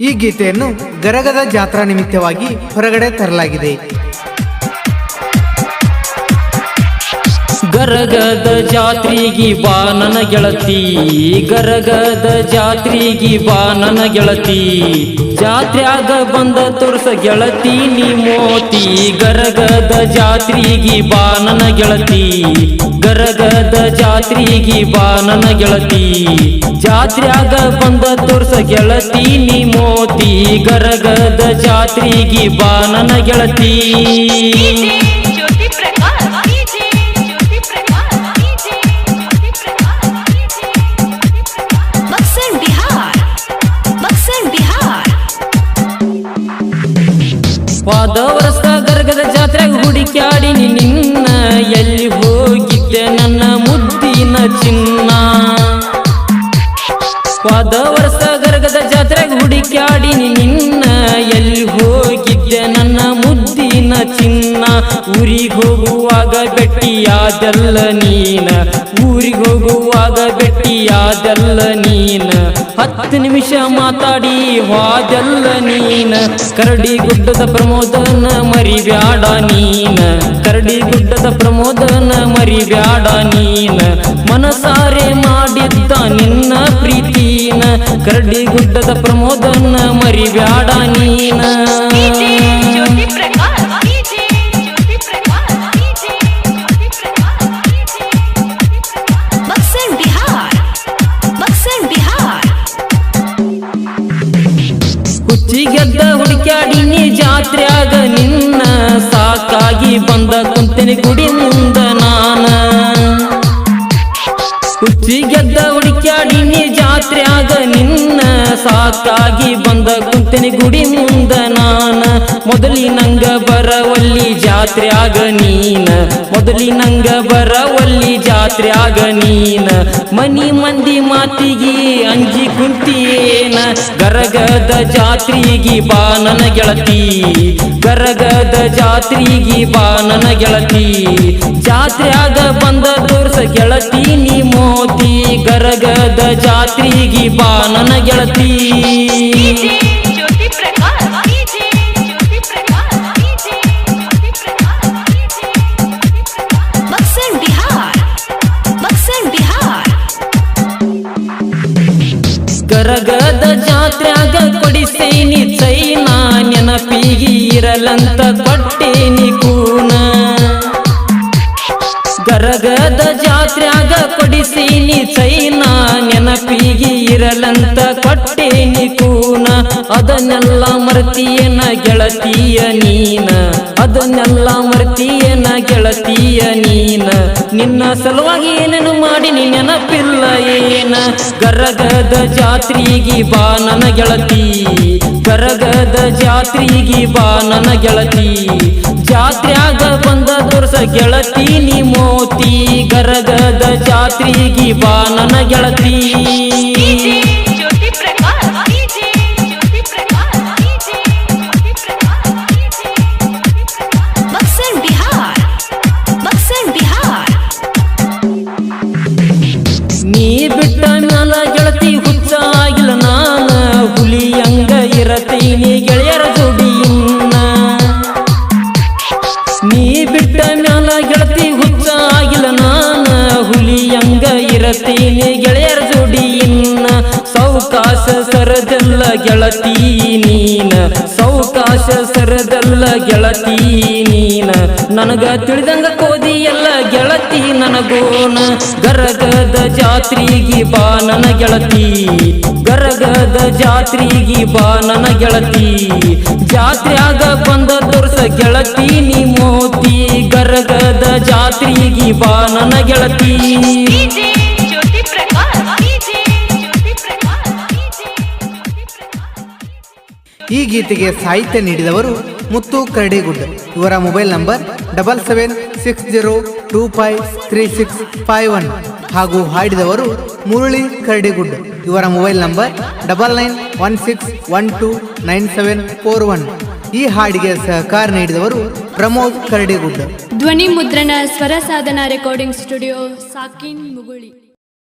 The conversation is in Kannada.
ಈ ಗೀತೆಯನ್ನು ಗರಗದ ಜಾತ್ರಾ ನಿಮಿತ್ತವಾಗಿ ಹೊರಗಡೆ ತರಲಾಗಿದೆ. ಗರಗದ ಜಾತ್ರಿಗಿ ಬಾ ನನ್ನ ಗೆಳತಿ, ಗರಗದ ಜಾತ್ರಿಗಿ ಬಾ ನನ್ನ ಗೆಳತಿ. ಜಾತ್ರ್ಯಾಗ ಬಂದ ತೋರ್ಸ ಗೆಳತಿ ನೀ ಮೋತಿ, ಗರಗದ ಜಾತ್ರಿಗಿ ಬಾ ನನ್ನ ಗೆಳತಿ. ಗರಗದ ಜಾತ್ರಿಗಿ ಬಾ ನನ್ನ ಗೆಳತಿ. ಜಾತ್ರ್ಯಾಗ ಬಂದ ತೋರ್ಸ ಗೆಳತಿ ನೀ ಮೋತಿ, ಗರಗದ ಜಾತ್ರಿಗಿ ಬಾ ನನ್ನ ಗೆಳತಿ. ವರ್ಷ ಗರ್ಗದ ಜಾತ್ರೆಗೆ ಹುಡುಕ್ಯಾಡಿನಿ ನಿನ್ನ ಎಲ್ಲಿ ಹೋಗಿದ್ದೆ ನನ್ನ ಮುದ್ದಿನ ಚಿನ್ನ. ವರ್ಷ ಗರ್ಗದ ಜಾತ್ರೆಗೆ ಹುಡುಕ್ಯಾಡಿನಿ ನಿನ್ನ ಎಲ್ಲಿ ಹೋಗಿದ್ದೆ ನನ್ನ ಮುದ್ದಿನ ಚಿನ್ನ. ಊರಿಗೆ ಹೋಗುವಾಗ ಗಟ್ಟಿಯಾದಲ್ಲ ನೀನ. ಊರಿಗೆ ಹೋಗುವಾಗ ಬೆಟ್ಟಿಯಾದಲ್ಲ ನೀನ. ಹತ್ತು ನಿಮಿಷ ಮಾತಾಡಿ, ವಾದಲ್ಲ ನೀನ. ಕರಡಿ ಗುಡ್ಡದ ಪ್ರಮೋದನ ಮರಿಬ್ಯಾಡ ನೀನ. ಕರಡಿ ಗುಡ್ಡದ ಪ್ರಮೋದನ ಮರಿಬ್ಯಾಡ ನೀನ. ಮನಸಾರೆ ಮಾಡಿದ್ದ ನಿನ್ನ ಪ್ರೀತಿನ. ಕರಡಿ ಗುಡ್ಡದ ಪ್ರಮೋದನ ಮರಿಬ್ಯಾಡ ನೀನ. ಜಾತ್ರ್ಯಾಗ ನಿನ್ನ ಸಾಕಾಗಿ ಬಂದ ಕುಂತಿನಿ ಗುಡಿ ಮುಂದ ನಾನ ಹುಚ್ಚಿಗೆದ್ದ ಹುಡುಕ್ಯಾಡಿನಿ ಜಾತ್ರೆಯಾಗ ನಿನ್ನ ಸಾಕಾಗಿ ಬಂದ ಕುಂತಿನಿ ಗುಡಿ ಮುಂದ ನಾನ ಮೊದಲಿನಂಗ ಬರವಲ್ಲಿ ಜಾತ್ರ್ಯಾಗ ನೀನ. ಮೊದಲಿ ನಂಗ ಬರವಲ್ಲಿ ಜಾತ್ರ್ಯಾಗ ನೀನ. ಮನಿ ಮಂದಿ ಮಾತಿಗೆ ಅಂಜಿ ಕುಂತಿಯೇನ. ಗರಗದ ಜಾತ್ರಿಗಿ ಬಾ ನನ್ನ ಗೆಳತಿ. ಗರಗದ ಜಾತ್ರಿಗಿ ಬಾ ನನ್ನ ಗೆಳತಿ. ಜಾತ್ರ್ಯಾಗ ಬಂದ ತೋರ್ಸ ಗೆಳತಿ ನೀ ಮೋತಿ. ಗರಗದ ಜಾತ್ರಿಗಿ ಬಾ ನನ್ನ ಗೆಳತಿ. ಜಾತ್ರ್ಯಾಗ ಕೊಡಿಸೇನಿ ಚೈನ ನೆನಪಿಗಿ ಇರಲಂತ ಕೊಟ್ಟೇನಿ ಕೂನ. ಗರಗದ ಜಾತ್ರಾಗ ಕೊಡಿಸೇನಿ ಚೈನ ನೆನಪಿಗಿ ಇರಲಂತ ಕೊಟ್ಟೇನಿ ಕೂನ ಅದನ್ನೆಲ್ಲ ಮರ್ತಿಯನ ಗೆಳತಿಯ ನೀನ? ಅದನ್ನೆಲ್ಲ ಮರ್ತಿಯನ ಗೆಳತಿಯ ನೀನ? ನಿನ್ನ ಸಲುವಾಗಿ ಏನೇನು ಮಾಡಿನಿ ನೆನಪಿಲ್ಲ ಏನ? ಗರಗದ ಜಾತ್ರಿಗಿ ಬಾ ನನ್ನ ಗೆಳತಿ. ಗರಗದ ಜಾತ್ರಿಗಿ ಬಾ ನನ್ನ ಗೆಳತಿ. ಜಾತ್ರ್ಯಾಗ ಬಂದ ದೊರ್ಸ ಗೆಳತಿ ನೀ ಮೋತಿ. ಗರಗದ ಜಾತ್ರಿಗಿ ಬಾ ನನ್ನ ಗೆಳತಿ. ಇರತೀನಿ ಗೆಳೆಯರ ಜೋಡಿಯನ್ನ ಸೌಕಾಶ ಸರದಲ್ಲ ಗೆಳತಿ ನೀನ. ಸೌಕಾಶ ಸರದಲ್ಲ ಗೆಳತಿ ನೀನ. ನನಗ ತಿಳಿದಂಗ ಕೋದಿ ಎಲ್ಲ ಗೆಳತಿ ನನಗೋನ. ಗರಗದ ಜಾತ್ರಿಗಿ ಬಾ ನನ್ನ ಗೆಳತಿ. ಗರಗದ ಜಾತ್ರಿಗಿ ಬಾ ನನ್ನ ಗೆಳತಿ. ಜಾತ್ರ್ಯಾಗ ಬಂದ ತೋರ್ಸ ಗೆಳತಿ ನೀ ಮೋತಿ ಗರಗದ ಜಾತ್ರಿಗಿ ಬಾ ನನ್ನ ಗೆಳತಿ. ಈ ಗೀತೆಗೆ ಸಾಹಿತ್ಯ ನೀಡಿದವರು ಮುತ್ತು ಕರಡಿಗುಡ್ ಇವರ mobile number double seven six zero two five three six five one ಹಾಗೂ ಹಾಡಿದವರು ಮುರಳಿ ಕರಡಿಗುಡ್ ಇವರ mobile number double nine one six one two nine seven four one. ಈ ಹಾಡಿಗೆ ಸಹಕಾರ ನೀಡಿದವರು ಪ್ರಮೋದ್ ಕರಡಿಗುಡ್ ಧ್ವನಿ ಮುದ್ರಣ ಸ್ವರ ಸಾಧನ ರೆಕಾರ್ಡಿಂಗ್ ಸ್ಟುಡಿಯೋ, ಸಾಕಿನ್ ಮುಗುಳಿ.